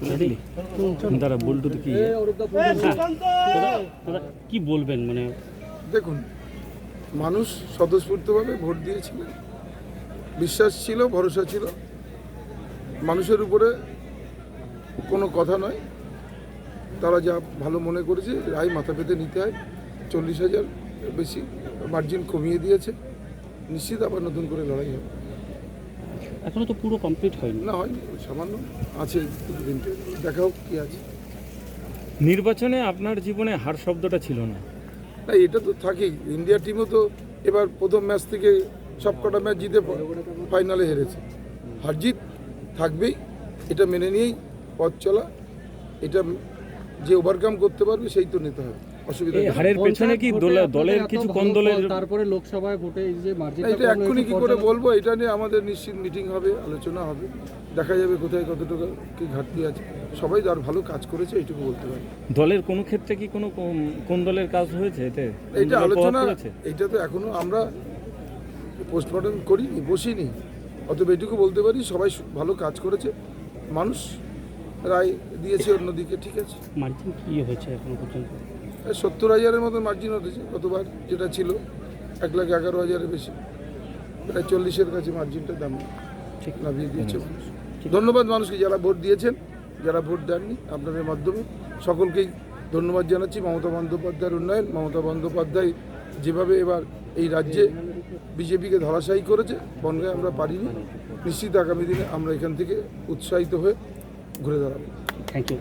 বুঝলি দাদা বল্টু তো কি দাদা কি বলবেন মানে? দেখুন মানুষ স্বতঃস্ফূর্তভাবে ভোট দিয়েছিলেন। বিশ্বাস ছিল ভরসা ছিল। মানুষের উপরে কোনো কথা নয়। তারা যা ভালো মনে করেছে রায় মাথা পেতে নিতে হয়। চল্লিশ হাজার বেশি মার্জিন কমিয়ে দিয়েছে। নিশ্চিত আবার নতুন করে লড়াই হবে। এখনও তো পুরো কমপ্লিট হয়নি। না হয়নি সামান্য আছে দিনটা দেখা হোক কী আছে। নির্বাচনে আপনার জীবনে হার শব্দটা ছিল না। না এটা তো থাকেই। ইন্ডিয়া টিমও তো এবার প্রথম ম্যাচ থেকে সব কটা ম্যাচ জিতে ফাইনালে হেরেছে। হার জিত থাকবেই এটা মেনে নিয়েই পথ চলা এটা যে ওভারকাম করতে পারবে সেই তো নিতে হবে। অসুবিধা হারের পেছনে কি দলের কিছু কোন দলের তারপরে লোকসভায় ভোটে যে মার্জিন এটা এক্ষুনি কি করে বলব? এটা নিয়ে আমাদের নিশ্চিত মিটিং হবে আলোচনা হবে। দেখা যাবে কোথায় কতটুকু কি ঘাটতি আছে। সবাই আর ভালো কাজ করেছে এইটুকু বলতে পারি। দলের কোনো ক্ষেত্রে কি কোনো দলের কাজ হয়েছে এতে? এইটা আলোচনা? এইটা তো এখনও আমরা পোস্টমর্টম করিনি বসিনি। অতএব এটুকু বলতে পারি সবাই ভালো কাজ করেছে। মানুষ রায় দিয়েছে অন্যদিকে ঠিক আছে। মার্জিন কি হয়েছে এখনও পর্যন্ত? সত্তর হাজারের মতো মার্জিন হতেছে গতবার যেটা ছিল এক লাখ এগারো হাজারের বেশি। প্রায় চল্লিশের কাছে মার্জিনটা দাম ঠিক। নামিয়ে দিয়েছে মানুষ। ধন্যবাদ মানুষকে যারা ভোট দিয়েছেন যারা ভোট দেননি আপনাদের মাধ্যমে। সকলকেই ধন্যবাদ জানাচ্ছি। মমতা বন্দ্যোপাধ্যায়ের উন্নয়ন মমতা বন্দ্যোপাধ্যায় যেভাবে এবার এই রাজ্যে বিজেপিকে ধরাশায়ী করেছে বনগায় আমরা পারিনি। নিশ্চিত আগামী দিনে আমরা এখান থেকে উৎসাহিত হয়ে ঘুরে দাঁড়াবো। Thank you